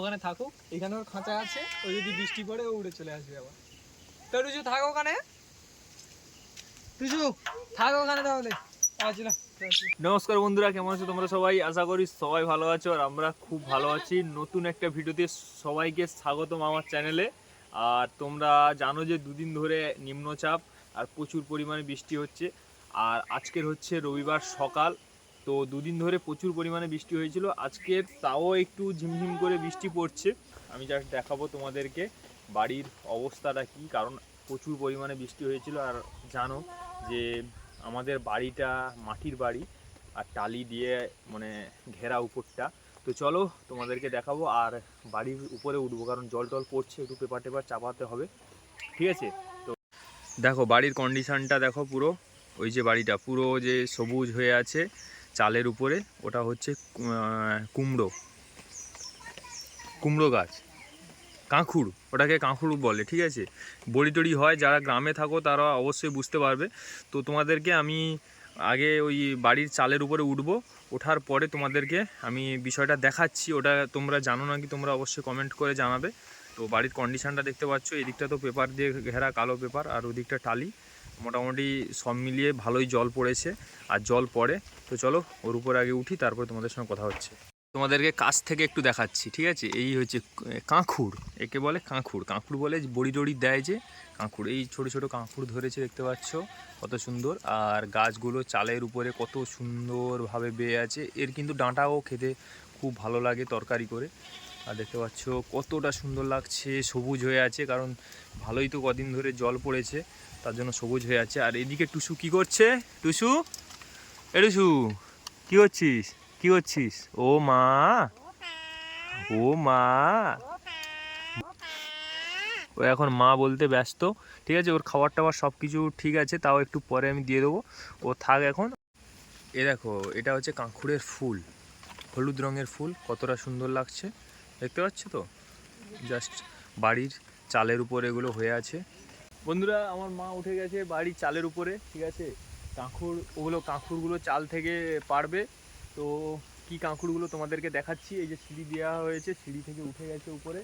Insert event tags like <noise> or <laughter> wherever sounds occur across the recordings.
ওখানে থাকুক। এখানে ওর খাঁচা আছে ও যদি বৃষ্টি পড়ে ও উড়ে চলে আসবে আবার। তো টুজু থাক ওখানে। টুজু থাক ওখানে তাহলে। আচ্ছা না নমস্কার বন্ধুরা কেমন আছো তোমরা সবাই? আশা করি সবাই ভালো আছো আর আমরা খুব ভালো আছি। নতুন একটা ভিডিওতে সবাইকে স্বাগতম আমার চ্যানেলে। আর তোমরা জানো যে দুদিন ধরে নিম্নচাপ আর প্রচুর পরিমাণে বৃষ্টি হচ্ছে। আর আজকের হচ্ছে রবিবার সকাল। তো দুদিন ধরে প্রচুর পরিমাণে বৃষ্টি হয়েছিল। আজকে তাও একটু ঝিমঝিম করে বৃষ্টি পড়ছে। আমি জাস্ট দেখাবো তোমাদেরকে বাড়ির অবস্থাটা কি, কারণ প্রচুর পরিমাণে বৃষ্টি হয়েছিল। আর জানো যে আমাদের বাড়িটা মাটির বাড়ি আর টালি দিয়ে মানে ঘেরা উপরটা। তো চলো তোমাদেরকে দেখাবো আর বাড়ির উপরে উঠবো, কারণ জল টল পড়ছে, একটু পেপার টেপার চাপাতে হবে। ঠিক আছে? তো দেখো বাড়ির কন্ডিশনটা দেখো পুরো। ওই যে বাড়িটা পুরো যে সবুজ হয়ে আছে। চালের উপরে, ওটা হচ্ছে কুমড়ো। কুমড়ো গাছ। কাঁকুড়, ওটাকে কাঁকুড় বলে, ঠিক আছে? বড়ি টড়ি হয়, যারা গ্রামে থাকো, তারা অবশ্যই বুঝতে পারবে। তো তোমাদেরকে আমি আগে ওই বাড়ির চালের উপরে উঠবো, ওঠার পরে তোমাদেরকে আমি বিষয়টা দেখাচ্ছি। ওটা তোমরা জানো নাকি তোমরা অবশ্যই কমেন্ট করে জানাবে। তো বাড়ির কন্ডিশনটা দেখতে পাচ্ছ, এদিকটা তো পেপার দিয়ে ঘেরা, কালো পেপার আর ওদিকটা টালি। মোটামুটি সব মিলিয়ে ভালোই জল পড়েছে আর জল পড়ে। তো চলো ওর উপর আগে উঠি, তারপরে তোমাদের সঙ্গে কথা হচ্ছে। তোমাদেরকে কাছ থেকে একটু দেখাচ্ছি, ঠিক আছে? এই হচ্ছে কাঁকুড় একে বলে কাঁকুড় কাঁকুড় বলে বড়ি টড়ি দেয় যে কাঁকুড় এই ছোট ছোট কাঁকুড় ধরেছে, দেখতে পাচ্ছ? কত সুন্দর। আর গাছগুলো চালের উপরে কত সুন্দরভাবে বেয়ে আছে। এর কিন্তু ডাঁটাও খেতে খুব ভালো লাগে তরকারি করে। আর দেখতে পাচ্ছ কতটা সুন্দর লাগছে, সবুজ হয়ে আছে, কারণ ভালোই তো কদিন ধরে জল পড়েছে। তার জন্য সবুজ হয়ে আছে। আর এদিকে টুসু কি করছে? টুসু? এ টুসু, কি করছিস? কি করছিস? ও মা ও মা। ও এখন মা বলতে ব্যস্ত। ঠিক আছে, ওর খাবার টাবার সব কিছু ঠিক আছে, তাও একটু পরে আমি দিয়ে দেবো। ও থাক এখন। এ দেখো, এটা হচ্ছে কাঁকুড়ের ফুল, হলুদ রঙের ফুল, কতটা সুন্দর লাগছে। দেখতে পাচ্ছ তো? জাস্ট বাড়ির চালের উপর এগুলো হয়ে আছে। বন্ধুরা, আমার মা উঠে গেছে বাড়ির চালের উপরে, ঠিক আছে? কাঁকুড়, ওগুলো কাঁকুড়গুলো চাল থেকে পারবে। তো কি কাঁকুড়গুলো তোমাদেরকে দেখাচ্ছি, এই যে সিঁড়ি দেওয়া হয়েছে, সিঁড়ি থেকে উঠে গেছে উপরে।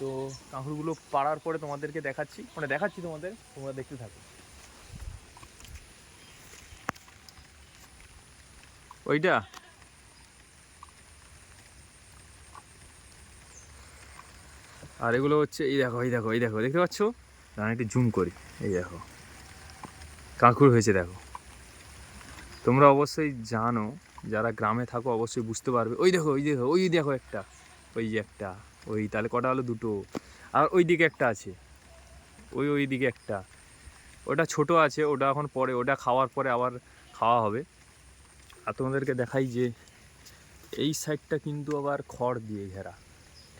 তো কাঁকুড়গুলো পাড়ার পরে তোমাদেরকে দেখাচ্ছি মানে দেখাচ্ছি তোমাদের, তোমরা দেখতে থাকো। ওইটা? আর এগুলো হচ্ছে, এই দেখো এই দেখো এই দেখো, দেখতে পাচ্ছ? আমি একটু জুম করি। এই দেখো। কাঁকুড় হয়েছে দেখো। তোমরা অবশ্যই জানো, যারা গ্রামে থাকো অবশ্যই বুঝতে পারবে। ওই দেখো ওই দেখো ওই দেখো একটা, ওই যে একটা, ওই তাহলে কটা হলো দুটো? আর ওই দিকে একটা আছে। ওই ওই দিকে একটা। ওটা ছোট আছে, ওটা এখন পরে, ওটা খাওয়ার পরে আবার খাওয়া হবে। আর তোমাদেরকে দেখাই যে, এই সাইডটা কিন্তু আবার খড় দিয়ে ঘেরা।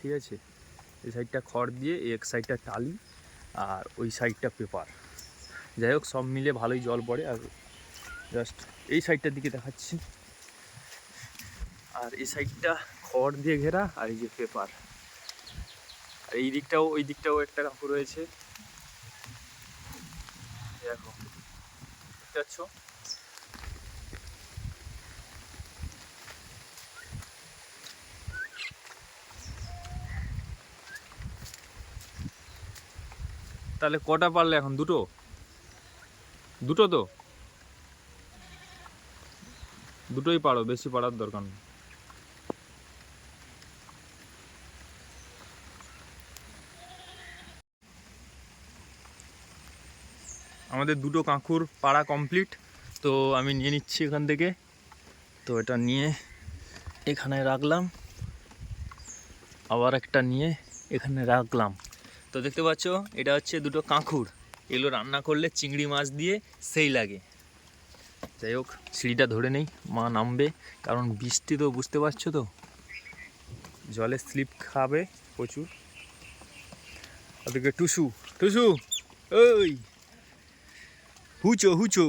ঠিক আছে? এই সাইডটা খড় দিয়ে এক সাইডটা টালি। আর ওই সাইডটা পেপার যাই হোক, সব মিলে ভালোই জল পড়ে। আর জাস্ট এই সাইডটার দিকে দেখাচ্ছি। আর এই সাইডটা খড় দিয়ে ঘেরা আর এই যে পেপার আর এই দিকটাও, ওই দিকটাও একটা কাপড় রয়েছে। দেখো, দেখতে পাচ্ছ? তাহলে কটা পারলে এখন? দুটো? দুটো তো? দুটোই পারো, বেশি পারার দরকার নেই। আমাদের দুটো কাঁকুর পাড়া কমপ্লিট। তো আমি নিয়ে নিচ্ছি এখান থেকে। তো এটা নিয়ে এখানে রাখলাম। আবার একটা নিয়ে এখানে রাখলাম। তো দেখতে পাচ্ছ, এটা হচ্ছে দুটো কাঁকুর এগুলো রান্না করলে চিংড়ি মাছ দিয়ে সেই লাগে। যাই হোক, সিঁড়িটা ধরে নেই, মা নামবে, কারণ বৃষ্টি তো বুঝতে পারছ তো। জলে স্লিপ খাবে প্রচুর। ওদিকে টুসু টুসু, ওই। হুচো হুচো।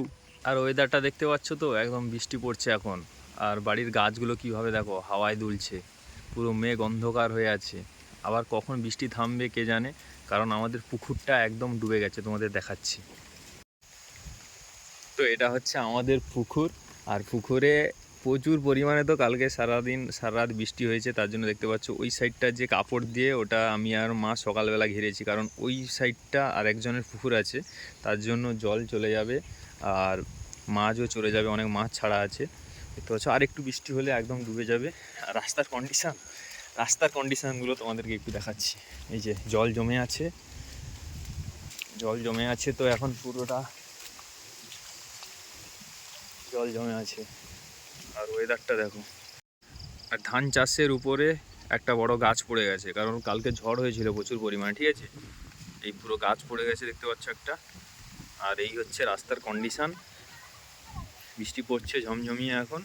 আর ওয়েদারটা দেখতে পাচ্ছ তো, একদম বৃষ্টি পড়ছে এখন। আর বাড়ির গাছগুলো কীভাবে দেখো, হাওয়ায় দুলছে। পুরো মেঘ অন্ধকার হয়ে আছে। আবার কখন বৃষ্টি থামবে কে জানে, কারণ আমাদের পুকুরটা একদম ডুবে গেছে, তোমাদের দেখাচ্ছি। তো এটা হচ্ছে আমাদের পুকুর, আর পুকুরে প্রচুর পরিমাণে তো কালকে সারাদিন সারা রাত বৃষ্টি হয়েছে, তার জন্য দেখতে পাচ্ছ ওই সাইডটা যে কাপড় দিয়ে ওটা আমি আর মা সকালবেলা ঘিরেছি, কারণ ওই সাইডটা আর একজনের পুকুর আছে, তার জন্য জল চলে যাবে, আর মাছও চলে যাবে, অনেক মাছ ছাড়া আছে। দেখতে পাচ্ছ আর একটু বৃষ্টি হলে একদম ডুবে যাবে। আর রাস্তার কন্ডিশন রাস্তার কন্ডিশনগুলো তোমাদেরকে একটু দেখাচ্ছি। এই যে জল জমে আছে। জল জমে আছে তো এখন পুরোটা জল জমে আছে। আর ওয়েদারটা দেখো। আর ধান চাষের উপরে একটা বড় গাছ পড়ে গেছে, কারণ কালকে ঝড় হয়েছিল প্রচুর পরিমাণে, ঠিক আছে? এই পুরো গাছ পড়ে গেছে, দেখতে পাচ্ছ একটা। আর এই হচ্ছে রাস্তার কন্ডিশান বৃষ্টি পড়ছে ঝমঝমিয়ে এখন।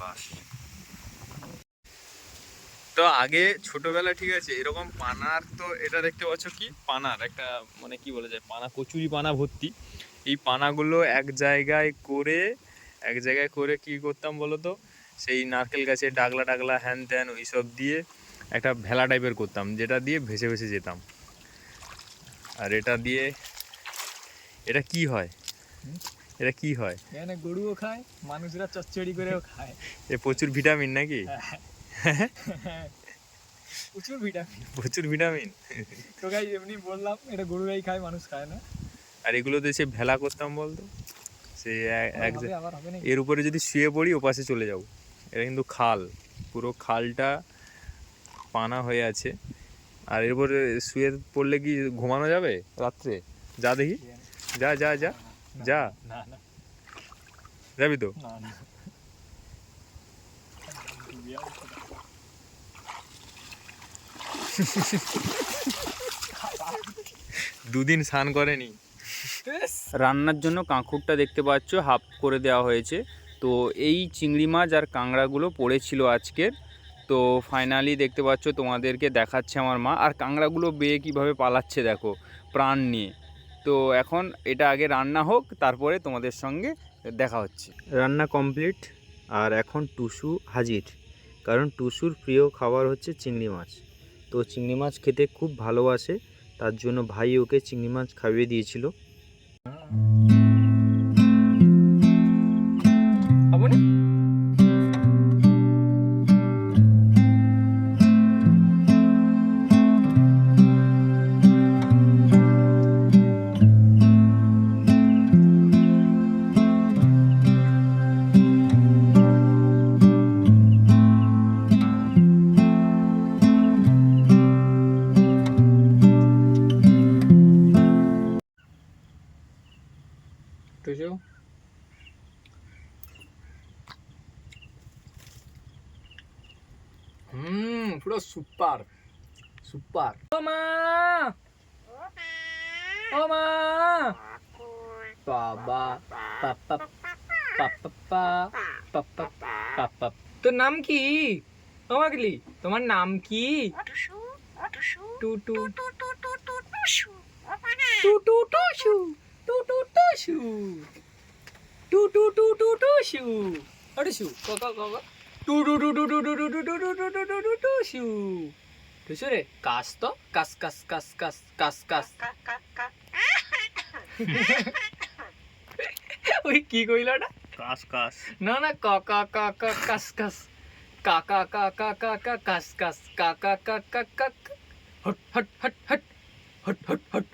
বাস। তো আগে ছোটবেলা ঠিক আছে এরকম পানার তো এটা দেখতে পাচ্ছ কি? পানার একটা মানে কি বলা যায় পানা কচুরি পানা ভর্তি। এই পানাগুলো এক জায়গায় করে এক জায়গায় করে কি করতাম বলো তো? সেই নারকেল গাছে ডাগলা ডাগলা হ্যান ত্যান ওইসব দিয়ে একটা ভেলা টাইপের করতাম যেটা দিয়ে ভেসে ভেসে যেতাম। আর এটা দিয়ে এটা কি হয়? এটা কি হয়? এখানে গরুও খায় মানুষরা চচ্চড়ি করেও খায়। এ প্রচুর ভিটামিন নাকি? <laughs> প্রচুর ভিটামিন। প্রচুর ভিটামিন। তো গাই এমনি বললাম এটা গরুরাই খায় মানুষ খায় না। আর এগুলোতে সে ভেলা করতাম বলতো। সে এক- এর উপরে যদি শুয়ে পড়ি ওপাশে চলে যাব। এটা কিন্তু খাল। পুরো খালটা পানা হয়ে আছে। আর এর উপরে শুয়ে পড়লে কি ঘুমানো যাবে রাত্রে? যা দেখি। যা যা যা। যা। না না। যাবি তো? না না। <laughs> দুদিন স্নান করেনি। রান্নার জন্য কাঁকুরটা দেখতে পাচ্ছ হাফ করে দেওয়া হয়েছে। তো এই চিংড়ি মাছ আর কাঁকড়াগুলো পড়েছিল আজকের তো ফাইনালি দেখতে পাচ্ছ তোমাদেরকে দেখাচ্ছে আমার মা। আর কাঁকড়াগুলো বেয়ে কীভাবে পালাচ্ছে দেখো প্রাণ নিয়ে। তো এখন এটা আগে রান্না হোক তারপরে তোমাদের সঙ্গে দেখা হচ্ছে। রান্না কমপ্লিট আর এখন টুসু হাজির। কারণ টুসুর প্রিয় খাবার হচ্ছে চিংড়ি মাছ। তো চিংড়ি মাছ খেতে খুব ভালোবাসে তার জন্য ভাই ওকে চিংড়ি মাছ খাইয়ে দিয়েছিল। টুসু হুম পুরো সুপার সুপার ও মা ও মা বাবা পাপা পাপা পাপা পাপা তোর নাম কি ও মাগলি তোমার নাম কি টু টু টু টু টুসু টু টু টু টুসু টু টু টু টু টুসু অটুসু ক ক ক ক টু টু টু টু টু টু টু টু টু টু টু টু টু টু টুসু টুসু রে কাস তো কাস কাস কাস কাস কাস কাস ওই কি কইল ওটা কাস কাস না না কা কা কা কা কাস কাস কা কা কা কা কা কা কাস কাস কা কা কা কা কা কা। Hot hot hot hot hot hot hot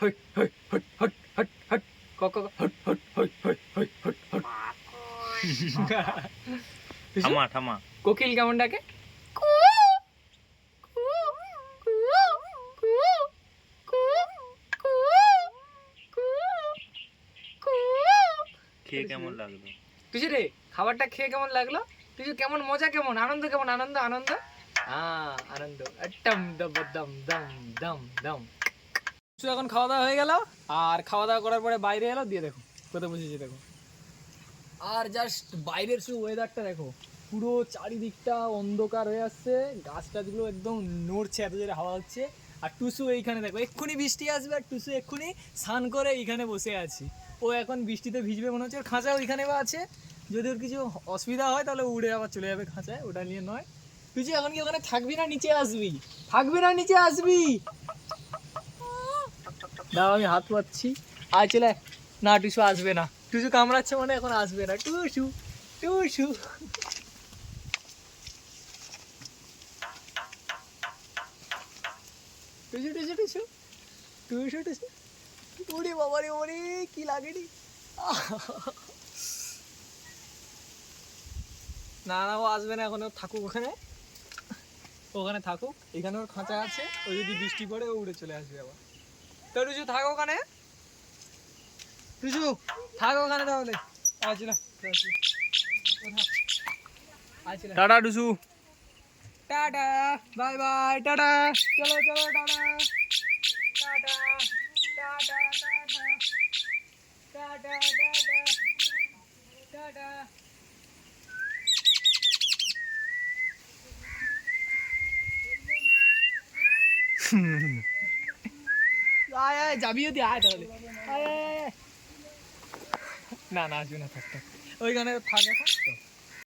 hot hot hot hot hot hot hot hot hot hot হট। থামা থামা। কোকিল কেমন ডাকে? খেয়ে কেমন লাগল? তুই রে খাবারটা খেয়ে কেমন লাগল? তুই কেমন মজা কেমন? আনন্দ কেমন? আনন্দ আনন্দ? হ্যাঁ আনন্দ। দম দম দম দম দম। তো এখন খাওয়া দাওয়া হয়ে গেল, আর খাওয়া দাওয়া করার পরে বাইরে এলো, দিয়ে দেখো, কোথায় বসেছি দেখো। আর জাস্ট বাইরের শুধু ওয়েদারটা দেখো, পুরো চারিদিকটা অন্ধকার হয়ে আসছে গাছ টাছগুলো একদম নড়ছে, এত জোরে হাওয়া হচ্ছে। আর টুসু এইখানে দেখো, এক্ষুনি বৃষ্টি আসবে, আর টুসু এক্ষুনি স্নান করে এইখানে বসে আছি। ও এখন বৃষ্টিতে ভিজবে মনে হচ্ছে, ওর খাঁচা ওইখানে বা আছে। যদি ওর কিছু অসুবিধা হয়, তাহলে উড়ে আবার চলে যাবে খাঁচায়, ওটা নিয়ে নয়। তুই এখন কি ওখানে থাকবি না নিচে আসবি? থাকবি না নিচে আসবি? দাও আমি হাত পাচ্ছি আয়, চলে না, টুসু আসবে না। টুসু কামড়াচ্ছে মানে এখন আসবে না। টুসু টুসু। টুসু টুসু টুসু। টুসু টুসু। ওরে বাবা রে ওরে কি লাগে রে? না না, ও আসবে না, এখন থাকুক ওখানে। ওখানে থাকুক এখানে ওর খাঁচা আছে। ও যদি বৃষ্টি পড়ে, ও উড়ে চলে আসবে আবার। তো রুজু থাক ওখানে রুজু থাক ওখানে তাহলে আছি না আছি না টাটা টুসু টাটা বাই বাই টাটা চলো চলো টাটা টাটা টাটা টাটা টাটা টাটা টাটা আয় আয় যাবি যদি আয় তাহলে। না না আসবি না থাক ওইখানে থাক এখন